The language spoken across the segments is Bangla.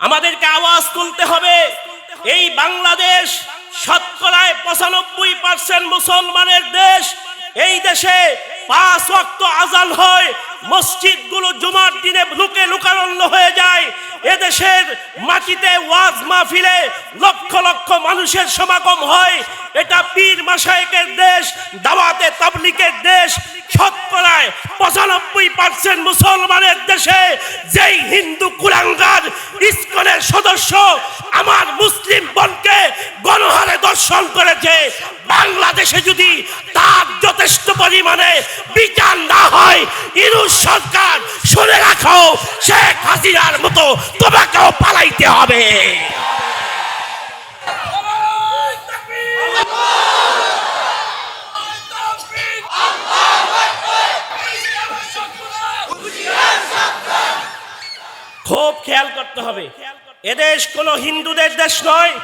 আমাদেরকে আওয়াজ তুলতে হবে। এই বাংলাদেশ শতকরায় পঁচানব্বই পার্সেন্ট মুসলমানের দেশ। এই দেশে পাঁচ অক্ত আজান হয় মসজিদগুলো জুমার দিনে লুকে লুকারণ্য হয়ে যায়। এদেশের মাটিতে ওয়াজ মাহফিলে লক্ষ লক্ষ লক্ষ মানুষের সমাগম হয়। এটা পীর মাসায়েকের দেশ, দাওয়াতে তাবলিকের দেশ। শতকরায় পঁচানব্বই পার্সেন্ট মুসলমানের দেশে যেই হিন্দু কুলাঙ্গার ইস্কনের সদস্য আমার মুসলিম বোনকে গণহারে দর্শন করেছে। বাংলাদেশে যদি তার যথেষ্ট পরিমাণে বিচার না হয় ইরুস সরকার শুনে রাখো, শেখ হাসিনার মতো তোমাকেও পালাইতে হবে। খুব খেয়াল করতে হবে। এদেশ কোনো হিন্দুদের দেশ নয়,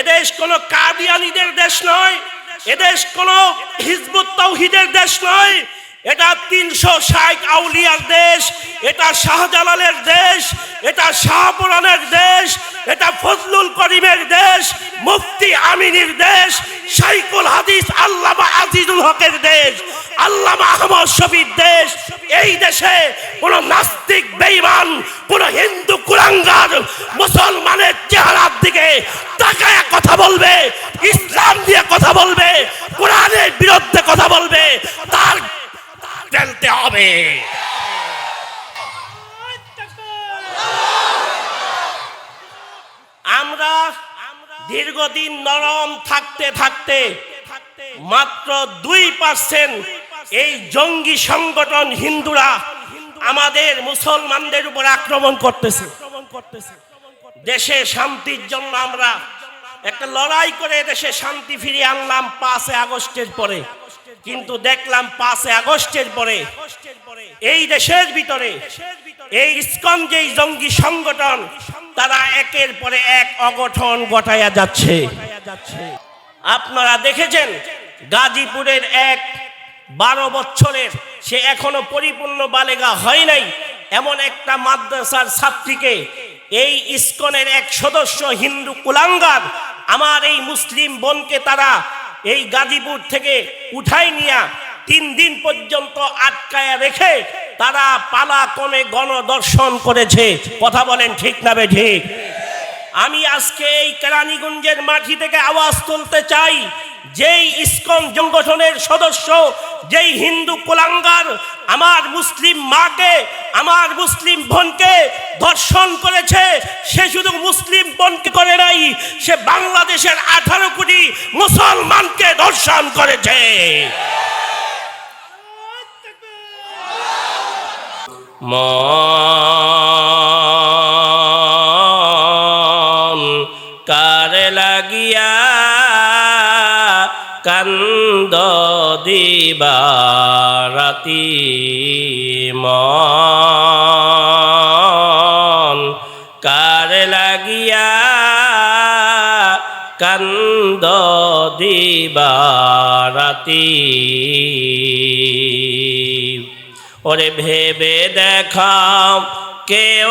এদেশ কোনো কাদিয়ানিদের দেশ নয়, এদেশ কোনো হিজবুত তৌহিদের দেশ নয়। এটা তিনশো ষাট আউলিয়ার দেশ, এটা শাহজালালের দেশ, এটা শাহপুরানের দেশ, এটা ফজলুল করিমের দেশ, মুফতি আমিনীর দেশ শাইকুল হাদিস, আল্লামা আজিজুল হকের দেশ, আল্লামা আহমদ শফির দেশ। এই দেশে কোন নাস্তিক, বেঈমান, কোন হিন্দু কুলাঙ্গার মুসলমানের চেহারার দিকে তাকায় কথা বলবে ইসলাম দিয়ে কথা বলবে, কোরআনের বিরুদ্ধে কথা বলবে, তার ফেলতে হবে। আমরা দীর্ঘদিন নরম থাকতে থাকতে মাত্র দুই পার্সেন্ট এই জঙ্গি সংগঠন হিন্দুরা আমাদের মুসলমানদের উপর আক্রমণ করতেছে। দেশে শান্তির জন্য আমরা একটা লড়াই করে দেশে শান্তি ফিরিয়ে আনলাম পাঁচে আগস্টের পরে। কিন্তু দেখলাম পাঁচে আগস্টের পরে এই দেশের ভিতরে এই ইস্কন যেই জঙ্গি সংগঠন, তারা একের পরে এক অগঠন ঘটাইয়া যাচ্ছে। আপনারা দেখেছেন, গাজীপুরের এক বারো বছরের, সে এখনও পরিপূর্ণ বালেগা হয় নাই, এমন একটা মাদ্রাসার ছাত্রীকে এই ইস্কনের এক সদস্য হিন্দু কুলাঙ্গার আমার এই মুসলিম বোনকে তারা এই গাজীপুর থেকে উঠাই নিয়া তিন দিন পর্যন্ত আটকায় রেখে তারা পালা কমে গণদর্শন করেছে। কথা বলেন ঠিক না বে ঠিক? আমি আজকে এই কেরানীগঞ্জের মাটি থেকে আওয়াজ তুলতে চাই। যেই ইস্কন সংগঠনের সদস্য, যেই হিন্দু কুলাঙ্গার, আমার মুসলিম মাকে, আমার মুসলিম বোনকে ধর্ষণ করেছে, সে শুধু মুসলিম বোনকে করে নাই, সে বাংলাদেশের আঠারো কোটি মুসলমানকে ধর্ষণ করেছে। মন কান্দ দিবারাতি মন। কার লাগিয়া কান্দ দিবারাতি ওরে ভেবে দেখাও কেউ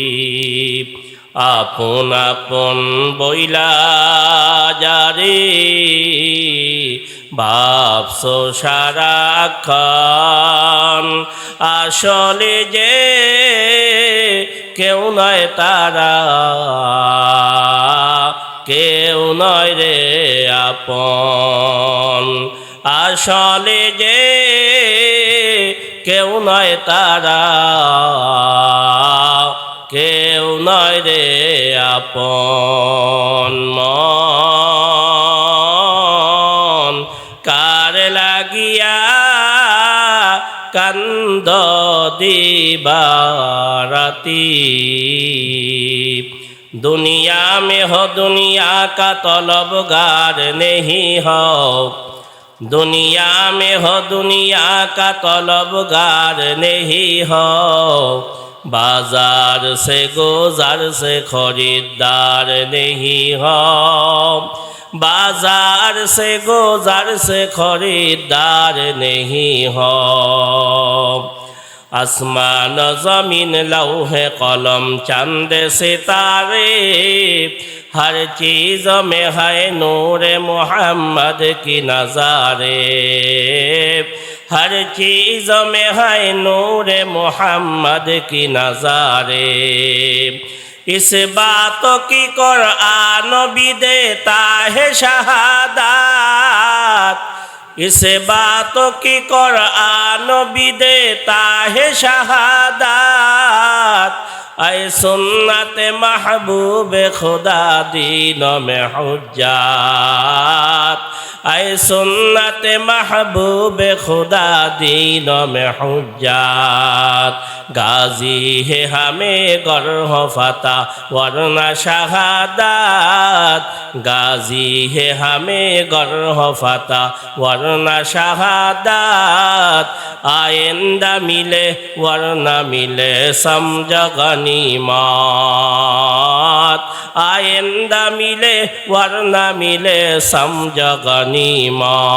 আপন আপন বইলা যারে ভাবছ সারাক্ষণ আসলে যে কেউ নয় তারা, কেউ নয় রে আপন। আসলে যে কেউ নয় তারা নয় রে আপন মন। কার লাগিয়া কান্দ দিবারাতি? দুনিয়া মে হো দুনিয়া কা তলবগার নেহি হও দুনিয়া মে হো দুনিয়া কা তলবগার নেহি হও बाजार से गुजार से खरीदार नहीं हो बाजार से गुजार से खरीदार नहीं हो आसमान जमीन लौहे कलम चंद सितारे ہر چیز میں ہے نور محمد کی نظارے ہر چیز میں ہے نور محمد کی نظارے اس بات کی قرآن بھی دیتا ہے شہادات اس بات کی قرآن بھی دیتا ہے شہادات اے سنت محبوب خدا دینوں میں حجات اے سنت محبوب خدا دینوں میں حجات غازی ہے ہمیں گرہ فتح ورنہ شہادات غازی ہے ہمیں گرہ فتح ورنہ شہادات آئندہ ملے ورنہ ملے سمجھ گنی গনিমাত আয়েন্দা মিলে ওয়ারনা মিলে সমজা গনিমাত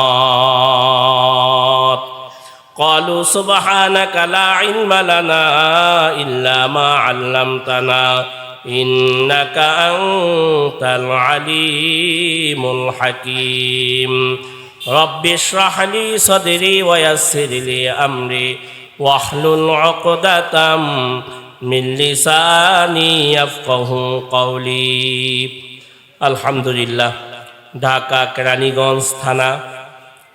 قالوا سبحانك لا علم لنا إلا ما علمتنا إنك أنت العليم الحكيم رب اشرح لي صدري ويسر لي أمري واحلل عقدة من لساني يفقه قولي الحمد لله ঢাকা কেরানীগঞ্জ থানা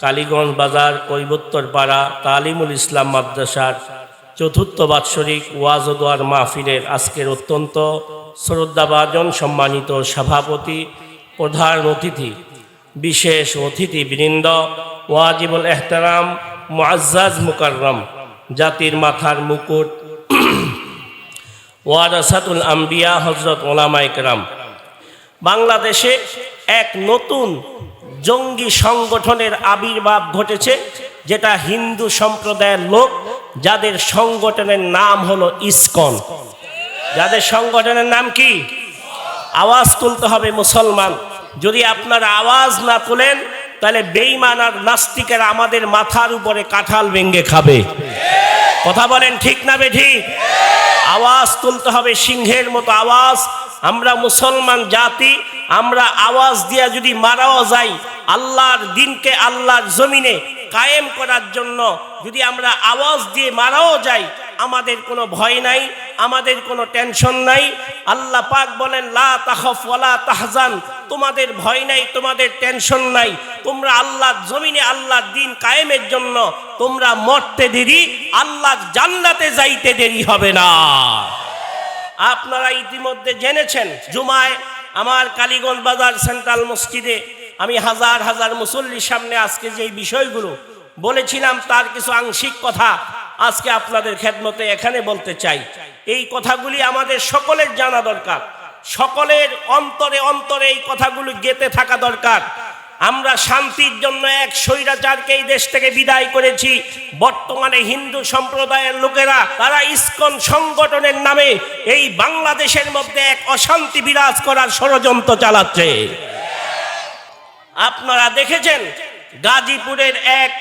কালীগঞ্জ বাজার কৈবত্তর পাড়া তালিমুল ইসলাম মাদ্রাসার চতুর্থ বাৎসরিক ওয়াজ ও দোয়ার মাহফিলের আজকের অত্যন্ত শ্রদ্ধাভাজন সম্মানিত সভাপতি প্রধান অতিথি বিশেষ অতিথি বৃন্দ ওয়াজিবুল এহতারাম মুআজ্জাজ মুকাররম জাতির মাথার মুকুট ওয়ারাসাতুল আম্বিয়া হজরত ওলামা ইকরাম বাংলাদেশে এক নতুন জঙ্গি সংগঠনের আবির্ভাব ঘটেছে, যেটা হিন্দু সম্প্রদায়ের লোক যাদের সংগঠনের নাম হলো ইসকন। যাদের সংগঠনের নাম কি? আওয়াজ তুলতে হবে মুসলমান। যদি আপনারা আওয়াজ না তোলেন, তাহলে বেইমান আর নাস্তিকের আমাদের মাথার উপরে কাঁঠাল ভেঙ্গে খাবে। কথা বলেন ঠিক না বেঠি? আওয়াজ তুলতে হবে সিংহের মতো আওয়াজ। আমরা মুসলমান জাতি, আমরা আওয়াজ দিয়া যদি মারাও যাই, আল্লাহর দিনকে আল্লাহর জমিনে কায়েম করার জন্য যদি আমরা আওয়াজ দিয়ে মারাও যাই, আমাদের কোনো ভয় নাই, আমাদের কোনো টেনশন নাই। আল্লাহ পাক বলেন, লা তাখফ ওয়ালা তাহজান। তোমাদের ভয় নাই, তোমাদের টেনশন নাই। তোমরা আল্লাহ জমিনে আল্লাহর দিন কায়েমের জন্য তোমরা মরতে দেরি আল্লাহ জান্নাতে যাইতে দেরি হবে না। আপনারা ইতিমধ্যে জেনেছেন, জুমায় আমার কালীগঞ্জ বাজার সেন্ট্রাল মসজিদে আমি হাজার হাজার মুসল্লির সামনে আজকে যে বিষয়গুলো বলেছিলাম, তার কিছু আংশিক কথা আজকে আপনাদের খেদমতে এখানে বলতে চাই। এই কথাগুলি আমাদের সকলের জানা দরকার। সকলের অন্তরে অন্তরে এই কথাগুলো গেতে থাকা দরকার। আমরা শান্তির জন্য এক স্বৈরাচারকে এই দেশ থেকে বিদায় করেছি। বর্তমানে হিন্দু সম্প্রদায়ের লোকেরা, তারা ইস্কন সংগঠনের নামে এই বাংলাদেশের মধ্যে এক অশান্তি বিরাজ করার ষড়যন্ত্র চালাচ্ছে। আপনারা দেখেছেন? গাজীপুরের এক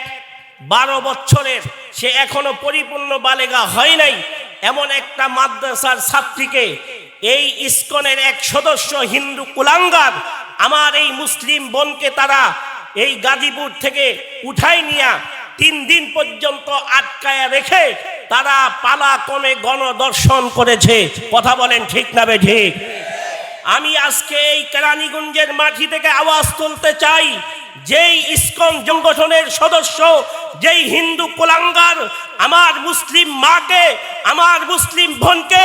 বারো বছরের, সে এখনও পরিপূর্ণ বালেগা হয় নাই, এমন একটা মাদ্রাসার ছাত্রীকে এই ইস্কনের এক সদস্য হিন্দু কুলাঙ্গার আমার এই মুসলিম বোনকে তারা এই গাজীপুর থেকে উঠাই নিয়া তিন দিন পর্যন্ত আটকায়া রেখে তারা পালা কমে গণদর্শন করেছে। কথা বলেন ঠিক না বে ঠিক? আমি আজকে এই কেরানীগঞ্জের মাটি থেকে আওয়াজ তুলতে চাই। যেই ইসকন সংগঠনের সদস্য, যেই হিন্দু কুলাঙ্গার, আমার মুসলিম মাকে, আমার মুসলিম বোনকে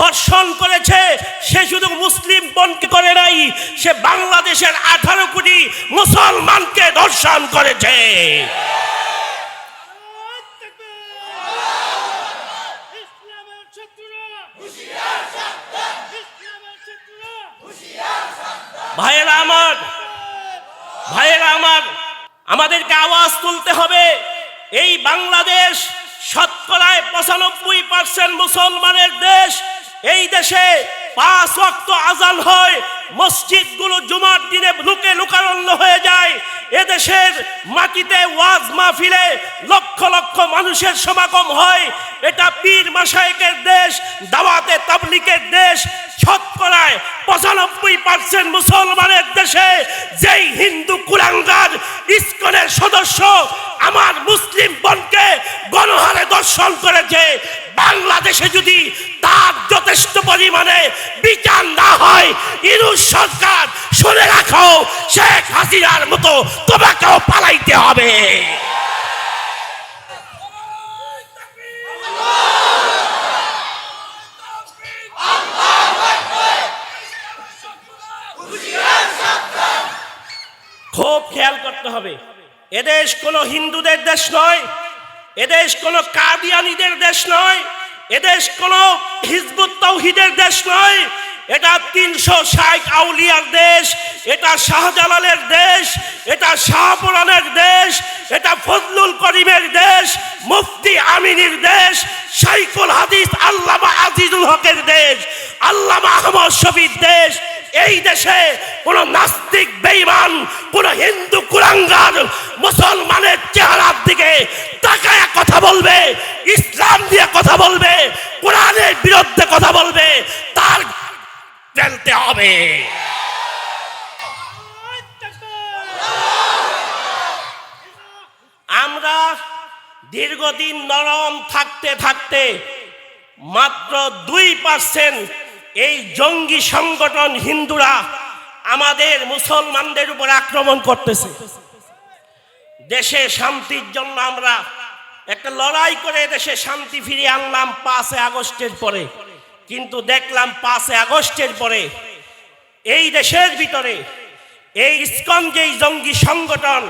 ধর্ষণ করেছে, সে শুধু মুসলিম বোনকে করে নাই, সে বাংলাদেশের আঠারো কোটি মুসলমানকে ধর্ষণ করেছে। আওয়াজ তুলতে হবে। এই বাংলাদেশ শতকরায় পঁচানব্বই পার্সেন্ট মুসলমানের দেশ। এই দেশে পাঁচ ওয়াক্ত আজান হয় মসজিদ মসজিদগুলো জুমার দিনে লুকে লুকারণ্য হয়ে যায়। এদেশের মাটিতে ওয়াজ মাহফিলে লক্ষ লক্ষ মানুষের সমাগম হয়। এটা পীর মাসায়েকের দেশ, দাওয়াতে তাবলিকের দেশ, শতকরায় পঁচানব্বই পার্সেন্ট মুসলমানের দেশে। যেই হিন্দু কুলাঙ্গার ইস্কনের সদস্য আমার মুসলিম বোনকে গণহারে দর্শন করেছে। বাংলাদেশে যদি তার যথেষ্ট পরিমাণে বিচার না হয় ইরুজ সরকার শুনে রাখো, শেখ হাসিনার মতো তোমাকেও পালাইতে হবে। খুব খেয়াল করতে হবে এদেশ কোনো হিন্দুদের দেশ নয় এদেশ কোনো কাদিয়ানিদের দেশ নয়, এদেশ কোনো হিজবুত তৌহিদের দেশ নয়। এটা তিনশো ষাট আউলিয়ার দেশ, এটা শাহজালালের দেশ, এটা শাহপুরানের দেশ, এটা ফজলুল করিমের দেশ, মুফতি আমিনীর দেশ শাইকুল হাদিস আল্লামা আজিজুল হকের দেশ, আল্লামা আহমদ শফির দেশ। এই দেশে কোন নাস্তিক, বেঈমান, কোন হিন্দু, কুলাঙ্গার, মুসলমানের চেহারার দিকে তাকায় কথা বলবে, ইসলাম দিয়ে কথা বলবে, কোরআনের বিরুদ্ধে কথা বলবে, তার ফেলতে হবে। আমরা দীর্ঘদিন নরম থাকতে থাকতে মাত্র দুই পার্সেন্ট এই জঙ্গি সংগঠন হিন্দুরা আমাদের মুসলমানদের উপর আক্রমণ করতেছে। দেশে শান্তির জন্য আমরা একটা লড়াই করে দেশে শান্তি ফিরিয়ে আনলাম পাঁচে আগস্টের পরে। কিন্তু দেখলাম পাঁচে আগস্টের পরে এই দেশের ভিতরে এই ইস্কন যেই জঙ্গি সংগঠন,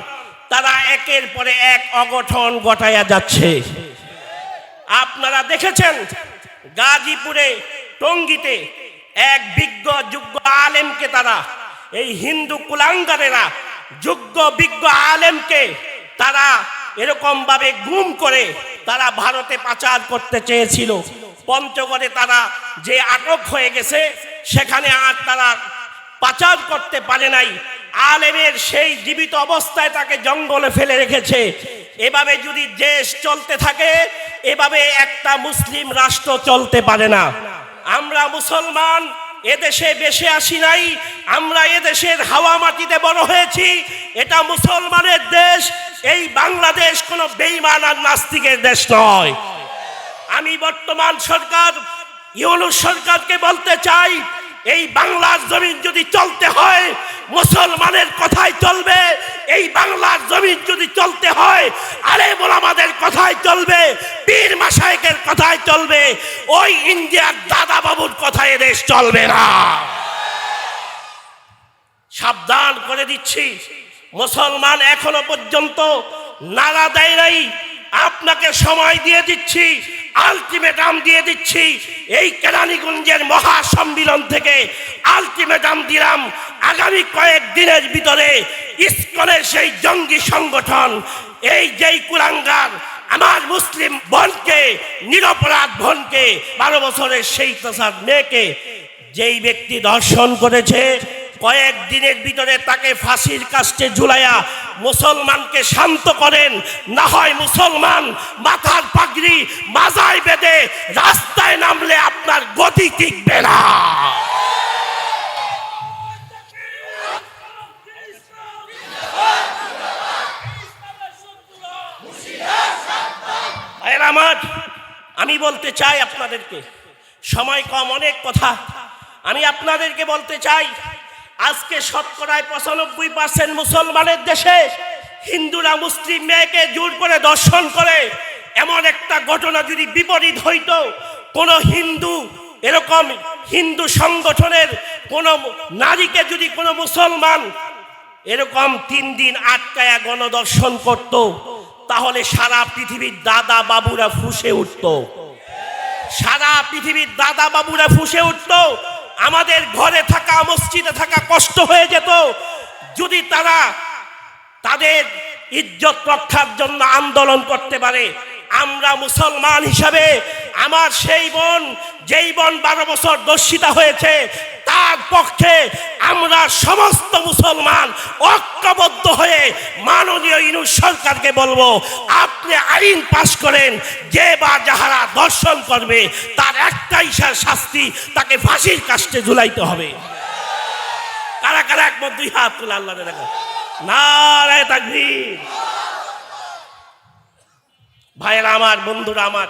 তারা একের পরে এক অগঠন ঘটাইয়া যাচ্ছে। আপনারা দেখেছেন গাজীপুরে টঙ্গিতে এক বিজ্ঞ যোগ্য আলেমকে তারা, এই হিন্দু কুলাঙ্গারেরা যোগ্য বিজ্ঞ আলেমকে তারা এরকম ভাবে গুম করে তারা ভারতে পাচার করতে চেয়েছিল। পঞ্চগড়ে তারা যে আটক হয়ে গেছে, সেখানে আর তারা পাচার করতে পারে নাই। আলেমের সেই জীবিত অবস্থায় তাকে জঙ্গলে ফেলে রেখেছে। এভাবে যদি দেশ চলতে থাকে, এভাবে একটা মুসলিম রাষ্ট্র চলতে পারে না। আমরা মুসলমান, এদেশে বেশে আসি নাই, আমরা এদেশের হাওয়া মাটিতে বড় হয়েছি, এটা মুসলমানের দেশ, এই বাংলাদেশ কোনো বেইমান আর নাস্তিকের দেশ নয়। আমি বর্তমান সরকার, ইউনুস সরকারকে বলতে চাই, এই বাংলার জমিন যদি চলতে হয়, মুসলমানের কথাই চলবে এই বাংলার জমিন যদি চলতে হয় আরে বল আমাদের কথাই চলবে, পীর মাসায়কের কথাই চলবে, ওই ইন্ডিয়ার দাদা বাবুর কথায় দেশ চলবে না। সাবধান করে দিচ্ছি। মুসলমান এখনও পর্যন্ত নাড়া দেয় নাই আপনাকে সময় দিয়ে দিচ্ছি আলটিমেটাম দিয়ে দিচ্ছি। এই কেরানীগঞ্জের মহা সম্মিলন থেকে আলটিমেটাম দিলাম আগামী কয়েক দিনের ভিতরে ইস্কনের সেই জঙ্গি সংগঠন, এই যেই কুলাঙ্গার, আমার মুসলিম বোনকে, নিরপরাধ বোনকে, বারো বছরের সেই প্রসাদ মেয়েকে, যেই ব্যক্তি দর্শন করেছে কয়েক দিনের ভিতরে তাকে ফাঁসির কাস্টে ঝুলাইয়া মুসলমানকে শান্ত করেন। না হয় মুসলমান মাথার পাগড়ি মাজায় বেঁধে রাস্তায় নামলে আপনার গতি টিকবে না। আমার, আমি বলতে চাই আপনাদেরকে, সময় কম, অনেক কথা। আমি আপনাদেরকে বলতে চাই আজকে শতকরায় পঁচানব্বই পার্সেন্ট মুসলমানের দেশে হিন্দুরা মুসলিম মেয়েকে জোর করে দর্শন করে। এমন একটা ঘটনা যদি বিপরীত হইতো, কোনো হিন্দু এরকম হিন্দু সংগঠনের কোনো নারীকে যদি কোনো মুসলমান এরকম তিন দিন আটকায়া গণদর্শন করত, তাহলে সারা পৃথিবীর দাদা বাবুরা ফুসে উঠত। সারা পৃথিবীর দাদা বাবুরা ফুসে উঠত আমাদের ঘরে থাকা, মসজিদে থাকা কষ্ট হয়ে যেত। যদি তারা তাদের ইজ্জত রক্ষার জন্য আন্দোলন করতে পারে, আমরা মুসলমান হিসাবে আমার সেই বোন, যেই বোন বারো বছর দর্শিতা হয়েছে তার পক্ষে আমরা সমস্ত মুসলমান ঐক্যবদ্ধ হয়ে মাননীয় ইনুস সরকারকে বলব, আপনি আইন পাশ করেন, যে বা যাহারা দর্শন করবে, তার একটাই শাস্তি, তাকে ফাঁসির কাস্টে ঝুলাইতে হবে। কারা কারা একমত? দুই হাত তুলে আল্লাহ নারায় তাকবীর। ভাইয়েরা আমার, বন্ধুরা আমার